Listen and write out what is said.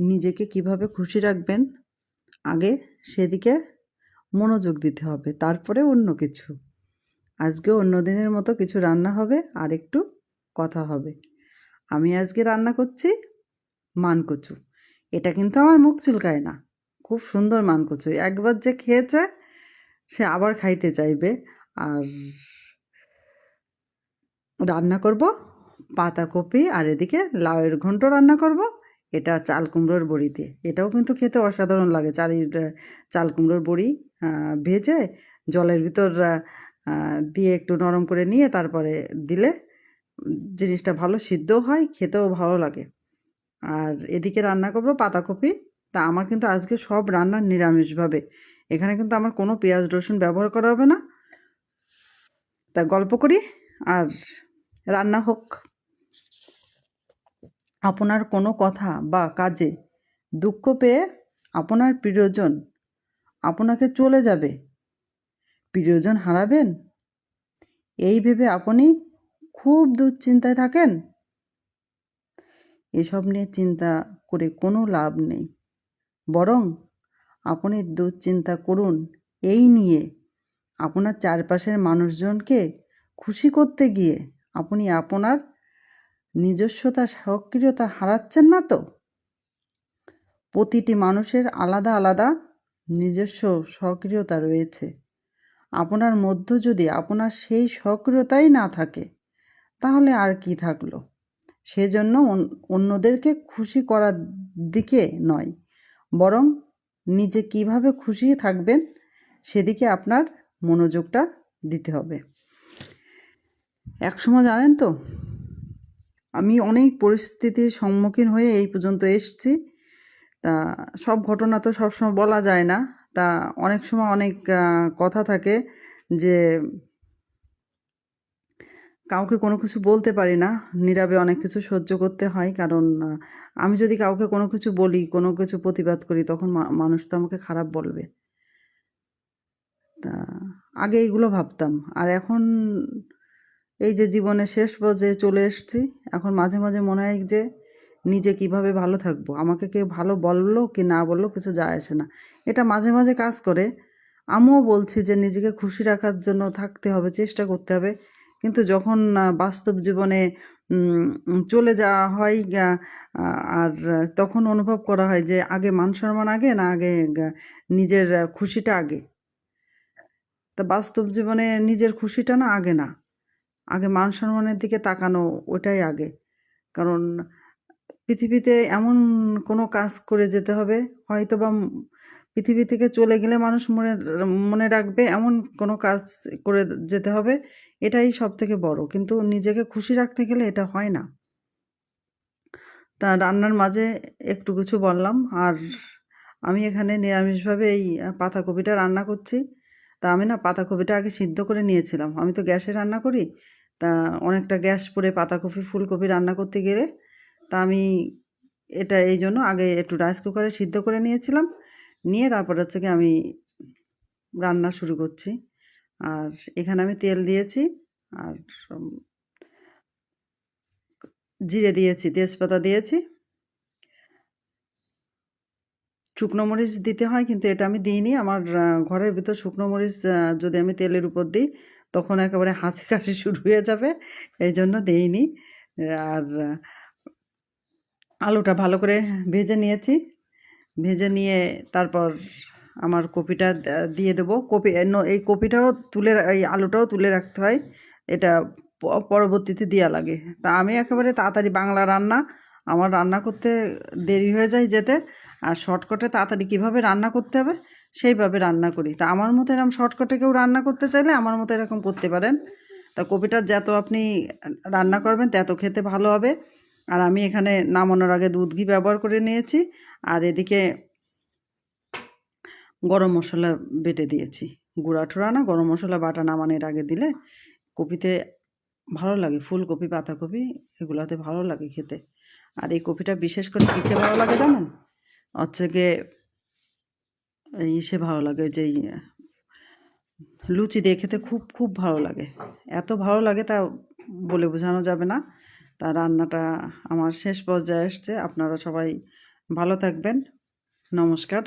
নিজেকে কীভাবে খুশি রাখবেন? আগে সেদিকে মনোযোগ দিতে হবে, তারপরে অন্য কিছু। আজকে অন্য দিনের মতো কিছু রান্না হবে, আর একটু কথা হবে। আমি আজকে রান্না করছি মানকচু। এটা কিন্তু আমার মুখ চুলকায় না। খুব সুন্দর মানকচু। একবার যে খেয়েছে, সে আবার খাইতে চাইবে। আর রান্না করব পাতাকপি, আর এদিকে লাউয়ের ঘন্ট রান্না করব। এটা চাল কুমড়োর বড়িতে। এটাও কিন্তু খেতে অসাধারণ লাগে। চাল চাল কুমড়োর বড়ি ভেজে জলের ভিতর দিয়ে একটু নরম করে নিয়ে তারপরে দিলে জিনিসটা ভালো সিদ্ধও হয়, খেতেও ভালো লাগে। আর এদিকে রান্না করব পাতাকপি। তা আমার কিন্তু আজকে সব রান্না নিরামিষভাবে। এখানে কিন্তু আমার কোনো পেঁয়াজ রসুন ব্যবহার করা হবে না। তা গল্প করি আর রান্না হোক। আপনার কোনো কথা বা কাজে দুঃখ পেয়ে আপনার প্রিয়জন আপনাকে চলে যাবে। প্রিয়জন হারাবেন? এই ভেবে আপনি খুব দুশ্চিন্তায় থাকেন? এসব নিয়ে চিন্তা করে কোনো লাভ নেই। বরং আপনি দুশ্চিন্তা করুন। এই নিয়ে আপনার চারপাশের মানুষজনকে খুশি করতে গিয়ে আপনি আপনার নিজস্বতা, সক্রিয়তা হারাচ্ছেন না তো? প্রতিটি মানুষের আলাদা আলাদা নিজস্ব সক্রিয়তা রয়েছে। আপনার মধ্য যদি আপনার সেই সক্রিয়তাই না থাকে, তাহলে আর কি থাকল? সেজন্য অন্যদেরকে খুশি করার দিকে নয়, বরং নিজে কীভাবে খুশি থাকবেন সেদিকে আপনার মনোযোগটা দিতে হবে। একসময় জানেন তো আমি অনেক পরিস্থিতির সম্মুখীন হয়ে এই পর্যন্ত এসেছি। তা সব ঘটনা তো সবসময় বলা যায় না। তা অনেক সময় অনেক কথা থাকে যে কাউকে কোনো কিছু বলতে পারি না। নীরবে অনেক কিছু সহ্য করতে হয়। কারণ আমি যদি কাউকে কোনো কিছু বলি, কোনো কিছু প্রতিবাদ করি, তখন মানুষ তো আমাকে খারাপ বলবে। তা আগে এইগুলো ভাবতাম। আর এখন এই যে জীবনের শেষ পর্যায়ে চলে এসেছি, এখন মাঝে মাঝে মনে হয় যে নিজে কীভাবে ভালো থাকব? আমাকে কেউ ভালো বলল কি না বলল কিছু যায় আসে না। এটা মাঝে মাঝে কাজ করে। আমিও বলছি যে নিজেকে খুশি রাখার জন্য থাকতে হবে, চেষ্টা করতে হবে। কিন্তু যখন বাস্তব জীবনে চলে যাওয়া হয় আর তখন অনুভব করা হয় যে আগে মান সম্মান আগে না আগে নিজের খুশিটা আগে? তা বাস্তব জীবনে নিজের খুশিটা না আগে না? আগে মান সম্মানের দিকে তাকানো ওটাই আগে। কারণ পৃথিবীতে এমন কোনো কাজ করে যেতে হবে হয়তো বা পৃথিবী থেকে চলে গেলে মানুষ মনে মনে রাখবে এমন কোনো কাজ করে যেতে হবে, এটাই সব থেকে বড়। কিন্তু নিজেকে খুশি রাখতে গেলে এটা হয় না। তা রান্নার মাঝে একটু কিছু বললাম। আর আমি এখানে নিরামিষভাবে এই পাতাকপিটা রান্না করছি। তা আমি না পাতাকপিটা আগে সিদ্ধ করে নিয়েছিলাম। আমি তো গ্যাসে রান্না করি তা অনেকটা গ্যাস পরে পাতাকপি, ফুলকপি রান্না করতে গেলে তা আমি এটা এই জন্য আগে একটু রাইস কুকারে সিদ্ধ করে নিয়েছিলাম। নিয়ে তারপর হচ্ছে কি আমি রান্না শুরু করছি। আর এখানে আমি তেল দিয়েছি আর জিরে দিয়েছি, তেজপাতা দিয়েছি। শুকনো মরিচ দিতে হয় কিন্তু এটা আমি দিইনি। আমার ঘরের ভিতর শুকনো মরিচ যদি আমি তেলের উপর দিই তখন একেবারে হাসি কাশি শুরু হয়ে যাবে এই জন্য দিইনি। আর, আলুটা ভালো করে ভেজে নিয়েছি। ভেজে নিয়ে তারপর আমার কপিটা দিয়ে দেবো। কপি এই কপিটাও তুলে এই আলুটাও তুলে রাখতে হয়। এটা পরবর্তীতে দেওয়া লাগে। তা আমি একেবারে তাড়াতাড়ি বাংলা রান্না আমার রান্না করতে দেরি হয়ে যায় যেতে, আর শর্টকাটে তাড়াতাড়ি কীভাবে রান্না করতে হবে, সেইভাবে রান্না করি। তা আমার মতো এরকম শর্টকাটে কেউ রান্না করতে চাইলে আমার মতো এরকম করতে পারেন। তা কপিটা যত আপনি রান্না করবেন, তত খেতে ভালো হবে। আর আমি এখানে নামানোর আগে দুধ ঘি ব্যবহার করে নিয়েছি, আর এদিকে গরম মশলা বেটে দিয়েছি। গুঁড়া ঠোড়া না, গরম মশলা বাটা নামানোর আগে দিলে কপিতে ভালো লাগে, ফুলকপি পাতাকপি এগুলাতে ভালো লাগে খেতে। আর এই কপিটা বিশেষ করে কিসে ভালো লাগে জানেন? হচ্ছে গিয়ে ইসে ভালো লাগে যে লুচি দিয়ে খেতে খুব খুব ভালো লাগে। এত ভালো লাগে তা বলে বোঝানো যাবে না। তা রান্নাটা আমার শেষ পর্যায়ে এসছে আপনারা সবাই ভালো থাকবেন। নমস্কার।